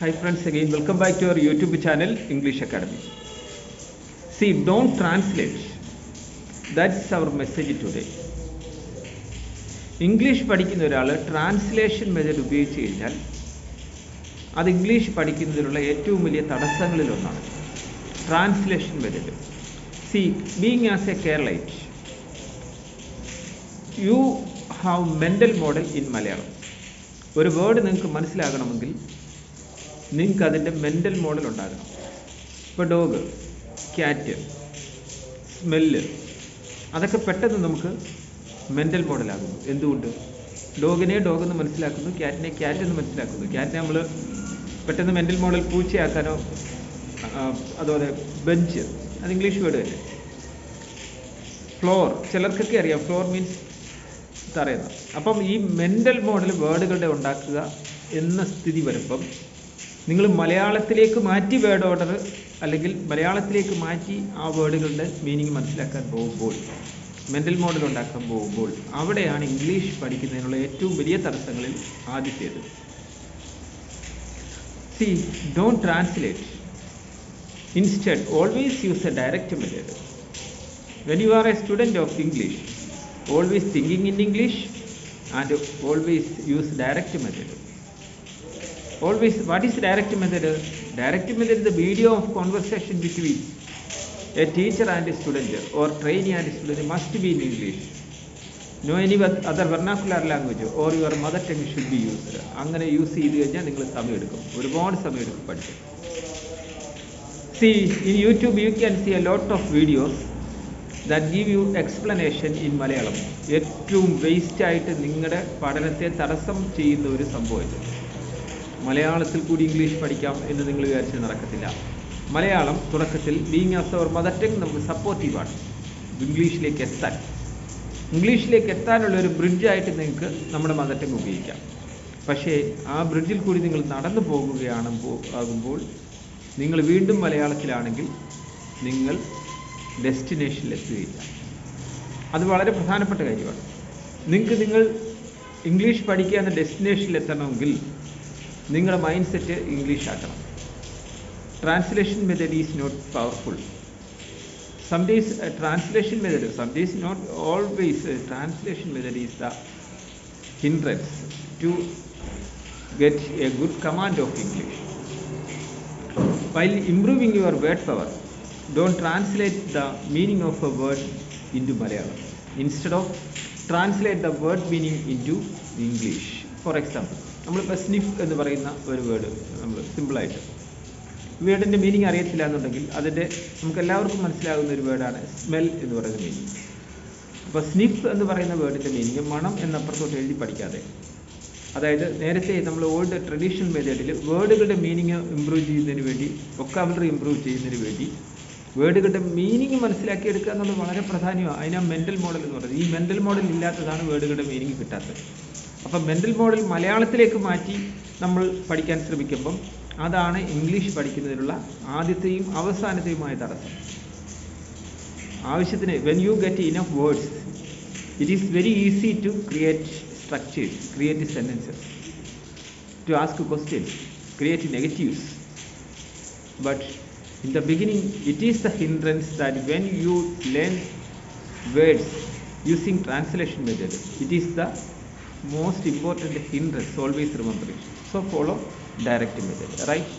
Hi friends again, welcome back to our YouTube channel English Academy. See, don't translate. That's our message today. English പഠിക്കുന്ന ഒരാൾ translation method ഉപയോഗിച്ച് കഴിഞ്ഞാൽ അത് English പഠിക്കുന്നതിനുള്ള ഏറ്റവും വലിയ തടസ്സങ്ങളിലൊന്നാണ് translation method see being as a Keralite you have mental model in Malayalam ഒരു word നിങ്ങൾക്ക് മനസ്സിലാകണമെങ്കിൽ നിങ്ങൾക്ക് അതിന്റെ മെന്റൽ മോഡൽ ഉണ്ടാകണം. ഇപ്പോൾ ഡോഗ് ക്യാറ്റ് സ്മെല്ല് അതൊക്കെ പെട്ടെന്ന് നമുക്ക് മെന്റൽ മോഡലാകുന്നു എന്തുകൊണ്ട്? ഡോഗിനെ ഡോഗ് എന്ന് മനസ്സിലാക്കുന്നു ക്യാറ്റിനെ ക്യാറ്റ് എന്ന് മനസ്സിലാക്കുന്നു. ക്യാറ്റിനെ നമ്മൾ പെട്ടെന്ന് മെന്റൽ മോഡൽ പൂച്ചയാക്കാനോ അതുപോലെ ബെഞ്ച് അത് ഇംഗ്ലീഷ് വേർഡ് തന്നെ. ഫ്ലോർ ചിലർക്കൊക്കെ അറിയാം. ഫ്ലോർ മീൻസ് തറയുന്ന. അപ്പം ഈ മെന്റൽ മോഡൽ വേർഡുകളുടെ ഉണ്ടാക്കുക എന്ന സ്ഥിതി വരുമ്പം നിങ്ങൾ മലയാളത്തിലേക്ക് മാറ്റി വേർഡ് ഓർഡർ അല്ലെങ്കിൽ മലയാളത്തിലേക്ക് മാറ്റി ആ വേർഡുകളുടെ മീനിങ് മനസ്സിലാക്കാൻ പോകുമ്പോൾ മെന്റൽ മോഡൽ ഉണ്ടാക്കാൻ പോകുമ്പോൾ അവിടെയാണ് ഇംഗ്ലീഷ് പഠിക്കുന്നതിനുള്ള ഏറ്റവും വലിയ തടസ്സങ്ങളിൽ ആദ്യത്തേത്. See don't translate instead always use a direct method when you are a student of English always thinking in English and always use direct method. Always, what is direct method? Direct method is the video of conversation between a teacher and a student or trainee and student must be in English. Any oth- other vernacular language or your mother tongue should be used. അങ്ങനെ use ചെയ്ത് കഴിഞ്ഞാൽ നിങ്ങൾ സമയമെടുക്കും ഒരുപാട് സമയമെടുക്കും പഠിക്കാൻ See, in YouTube you can see a lot of videos that give you explanation in Malayalam ഏറ്റവും waste ആയിട്ട് നിങ്ങളുടെ പഠനത്തെ തടസ്സം ചെയ്യുന്ന ഒരു സംഭവം മലയാളത്തിൽ കൂടി ഇംഗ്ലീഷ് പഠിക്കാം എന്ന് നിങ്ങൾ വിചാരിച്ച് നടക്കത്തില്ല. മലയാളം തുടക്കത്തിൽ being as our mother tongue നമുക്ക് സപ്പോർട്ടീവാണ് ഇംഗ്ലീഷിലേക്ക് എത്താൻ. ഇംഗ്ലീഷിലേക്ക് എത്താനുള്ള ഒരു ബ്രിഡ്ജായിട്ട് നിങ്ങൾക്ക് നമ്മുടെ മദർ ടങ് ഉപയോഗിക്കാം. പക്ഷേ ആ ബ്രിഡ്ജിൽ കൂടി നിങ്ങൾ നടന്നു പോകുകയാണ് ആകുമ്പോൾ നിങ്ങൾ വീണ്ടും മലയാളത്തിലാണെങ്കിൽ നിങ്ങൾ ഡെസ്റ്റിനേഷനിൽ എത്തുകയില്ല. അത് വളരെ പ്രധാനപ്പെട്ട കാര്യമാണ്. നിങ്ങൾക്ക് നിങ്ങൾ ഇംഗ്ലീഷ് പഠിക്കുക എന്ന ഡെസ്റ്റിനേഷനിൽ എത്തണമെങ്കിൽ നിങ്ങളുടെ മൈൻഡ് സെറ്റ് ഇംഗ്ലീഷ് ആക്കണം translation method is not powerful some days uh, translation method some days not always uh, translation method is the hindrance to get a good command of english while improving your word power don't translate the meaning of a word into malayalam instead of translate the word meaning into english for example നമ്മളിപ്പോൾ sniff എന്ന് പറയുന്ന ഒരു word നമ്മൾ സിമ്പിളായിട്ട് വേർഡിന്റെ meaning അറിയത്തില്ല എന്നുണ്ടെങ്കിൽ അതിന്റെ നമുക്ക് എല്ലാവർക്കും മനസ്സിലാകുന്ന ഒരു വേർഡാണ് സ്മെൽ എന്ന് പറയുന്ന മീനിങ് അപ്പോൾ സ്നിഫ് എന്ന് പറയുന്ന വേർഡിന്റെ മീനിങ് മണം എന്നപ്പുറത്തോട്ട് എഴുതി പഠിക്കാതെ. അതായത് നേരത്തെ നമ്മൾ ഓൾഡ് ട്രഡീഷണൽ മെത്തേഡിൽ വേർഡുകളുടെ മീനിങ് ഇമ്പ്രൂവ് ചെയ്യുന്നതിന് വേണ്ടി വൊക്കാബുലറി ഇമ്പ്രൂവ് ചെയ്യുന്നതിന് വേണ്ടി വേർഡുകളുടെ മീനിങ് മനസ്സിലാക്കിയെടുക്കുക എന്നുള്ളത് വളരെ പ്രധാനമാണ്. അതിനാ മെന്റൽ മോഡൽ എന്ന് പറയുന്നത്. ഈ മെന്റൽ മോഡൽ ഇല്ലാത്തതാണ് വേർഡുകളുടെ മീനിങ് കിട്ടാത്തത്. അപ്പം മെന്റൽ മോഡൽ മലയാളത്തിലേക്ക് മാറ്റി നമ്മൾ പഠിക്കാൻ ശ്രമിക്കുമ്പം അതാണ് ഇംഗ്ലീഷ് പഠിക്കുന്നതിനുള്ള ആദ്യത്തെയും അവസാനത്തെയുമായ തടസ്സം. ആവശ്യത്തിന് when you get in enough words it is very easy to create structures create sentences to ask questions create negatives but in the beginning it is the hindrance that when you learn words using translation method it is the most important hindrance always remember it so follow direct method right